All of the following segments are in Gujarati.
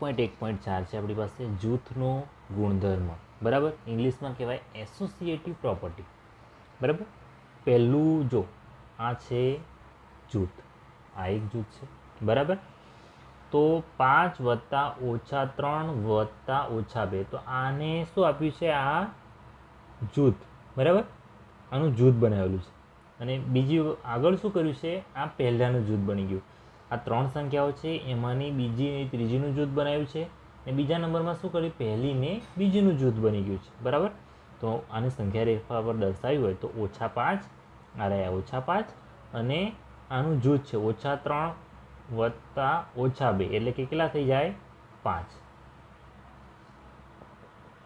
પોઈન્ટ એક પોઈન્ટ ચાર છે આપણી પાસે જૂથનો ગુણધર્મ. બરાબર? ઇંગ્લિશમાં કહેવાય એસોસિએટિવ પ્રોપર્ટી બરાબર? પહેલું જો, આ છે જૂથ. આ એક જૂથ છે. બરાબર? તો પાંચ વત્તા ઓછા ત્રણ વત્તા ઓછા બે. તો આને શું આપ્યું છે? આ જૂથ. બરાબર? આનું જૂથ બનાવેલું છે. અને બીજી આગળ શું કર્યું છે? આ પહેલાંનું જૂથ બની ગયું. આ ત્રણ સંખ્યાઓ છે, એમાંની બીજી ત્રીજીનું જૂથ બનાવ્યું છે અને બીજા નંબરમાં શું કર્યું? પહેલી ને બીજીનું જૂથ બની ગયું છે. બરાબર? તો આને સંખ્યા રેખા પર દર્શાવ્યું હોય તો ઓછા પાંચ, આ રહ્યા ઓછા પાંચ અને આનું જૂથ છે ઓછા ત્રણ વત્તા ઓછા બે, એટલે કે કેટલા થઈ જાય? પાંચ.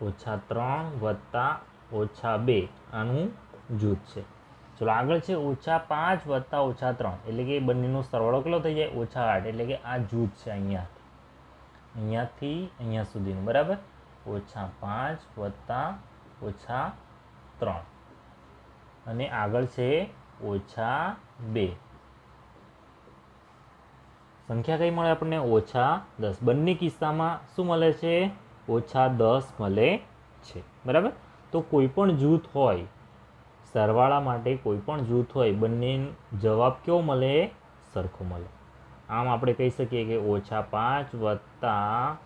ઓછા ત્રણ વત્તા ઓછા બે આનું જૂથ છે. ચલો આગળ છે, ઓછા પાંચ વત્તા ઓછા ત્રણ. એટલે કે બંનેનો સરવાળો કેટલો થઈ જાય? ઓછા આઠ. એટલે કે આ જૂથ છે અહીંયા. અહીંયાથી અહીંયા સુધીનું, બરાબર? ઓછા પાંચ વત્તા ઓછા ત્રણ. અને આગળ છે ઓછા બે. સંખ્યા કઈ મળે આપણને? ઓછા દસ. બંને કિસ્સામાં શું મળે છે? ઓછા દસ મળે છે. બરાબર? તો કોઈ પણ જૂથ હોય સરવાળા માટે કોઈ પણ જૂથ હોય, બંને જવાબ કેવો મળે? સરખો મળે. આમ આપણે કહી શકીએ કે ઓછા પાંચ વત્તા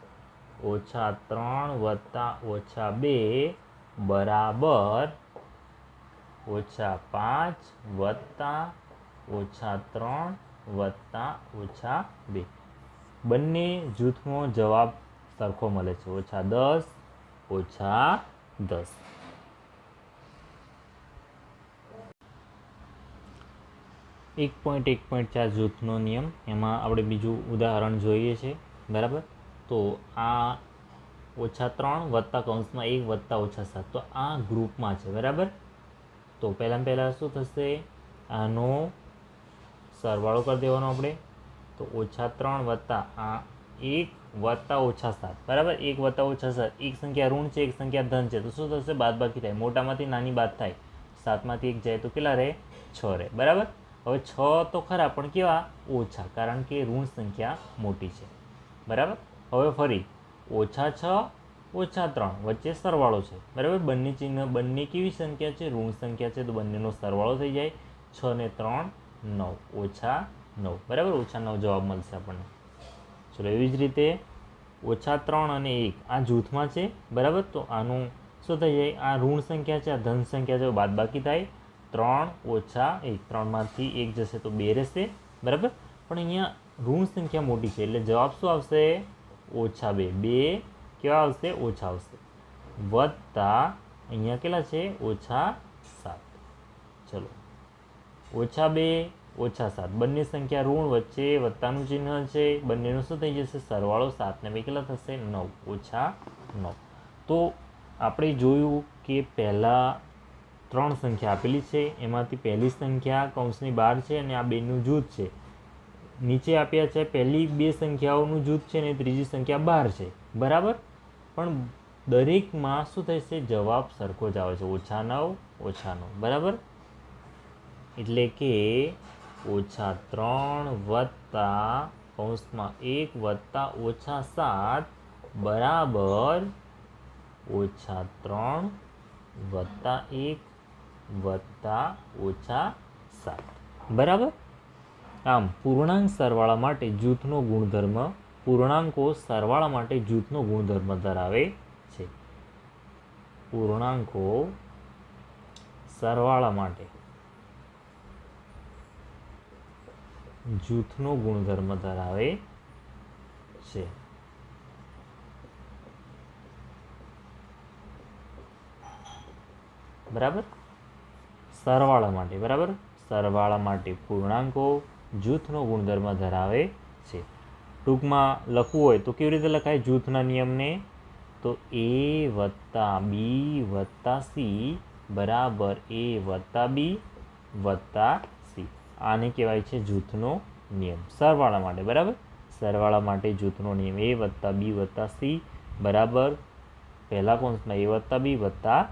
ઓછા ત્રણ વત્તા ઓછા બે બરાબર ઓછા પાંચ વત્તા ઓછા ત્રણ વત્તા ઓછા બે. બંને જૂથનો જવાબ સરખો મળે છે. ઓછા દસ ઓછા દસ. એક પોઈન્ટ એક પોઈન્ટ ચાર જૂથનો નિયમ. એમાં આપણે બીજું ઉદાહરણ જોઈએ છે. બરાબર? તો આ ઓછા ત્રણ વત્તા કૌંસમાં એક વત્તા ઓછા સાત. તો આ ગ્રુપમાં છે. બરાબર? તો પહેલાં પહેલાં શું થશે? આનો સરવાળો કરી દેવાનો આપણે. તો ઓછા ત્રણ વત્તા આ એક વત્તા ઓછા સાત. બરાબર? એક વત્તા ઓછા સાત. એક સંખ્યા ઋણ છે, એક સંખ્યા ધન છે. તો શું થશે? બાદ બાકી થાય. મોટામાંથી નાની બાદ થાય. સાતમાંથી એક જાય તો કેટલા રહે? છ રહે. બરાબર? હવે છ તો ખરા, પણ કેવા? ઓછા, કારણ કે ઋણ સંખ્યા મોટી છે. બરાબર? હવે ફરી, ઓછા છ, ઓછા ત્રણ, વચ્ચે સરવાળો છે. બરાબર? બંને ચિહ્ન, બંને કેવી સંખ્યા છે? ઋણ સંખ્યા છે, તો બંનેનો સરવાળો થઈ જાય છ ને ત્રણ, નવ. ઓછા નવ. બરાબર? ઓછા નવ જવાબ મળશે આપણને. ચલો, એવી જ રીતે ઓછા ત્રણ અને એક, આ જૂથમાં છે. બરાબર? તો આનું શું થઈ જાય? આ ઋણ સંખ્યા છે, આ ધન સંખ્યા છે બાદ બાકી થાય. ત્રણ ઓછા એક ત્રણમાંથી એક જશે તો બે રહેશે, બરાબર? પણ અહીંયા ઋણ સંખ્યા મોટી છે, એટલે જવાબ શું આવશે? ઓછા બે. બે કેવા આવશે? ઓછા આવશે. વત્તા અહીંયા કેટલા છે? ઓછા સાત. ચલો. ઓછા બે, ઓછા સાત. બંને સંખ્યા ઋણ વચ્ચે વત્તાનું ચિહ્ન છે. બંનેનું શું થઈ જશે? સરવાળો સાત ને બે કેટલા થશે? નવ. ઓછા નવ. તો આપણે જોયું કે પહેલાં ત્રણ સંખ્યા આપેલી છે. એમાંથી પહેલી સંખ્યા કૌંસની બહાર છે અને આ બેનું જૂથ છે. નીચે આપ્યા છે પહેલી બે સંખ્યાઓનું જૂથ છે અને ત્રીજી સંખ્યા બહાર છે. બરાબર? પણ દરેકમાં શું થશે? જવાબ સરખો જ આવે છે. ઓછા નવ, ઓછા બરાબર? એટલે કે ઓછા ત્રણ વત્તા કૌંસમાં એક વત્તા ઓછા સાત બરાબર ઓછા ત્રણ વત્તા એક વત્તા ઓછા સાત. બરાબર? આમ, પૂર્ણાંક સરવાળા માટે જૂથનો ગુણધર્મ પૂર્ણાંકો સરવાળા માટે જૂથનો ગુણધર્મ ધરાવે છે. પૂર્ણાંકો સરવાળા માટે જૂથનો ગુણધર્મ ધરાવે છે. બરાબર? સરવાળા માટે, બરાબર? સરવાળા માટે પૂર્ણાંકો જૂથનો ગુણધર્મ ધરાવે છે. ટૂંકમાં લખવું હોય તો કેવી રીતે લખાય? જૂથના નિયમને? તો એ વત્તા બી વત્તા સી બરાબર એ વત્તા બી વત્તા સી. આને કહેવાય છે જૂથનો નિયમ. સરવાળા માટે, બરાબર? સરવાળા માટે જૂથનો નિયમ. એ વત્તા બી વત્તા સી બરાબર. પહેલા કોન્સમાં એ વત્તા બી વત્તા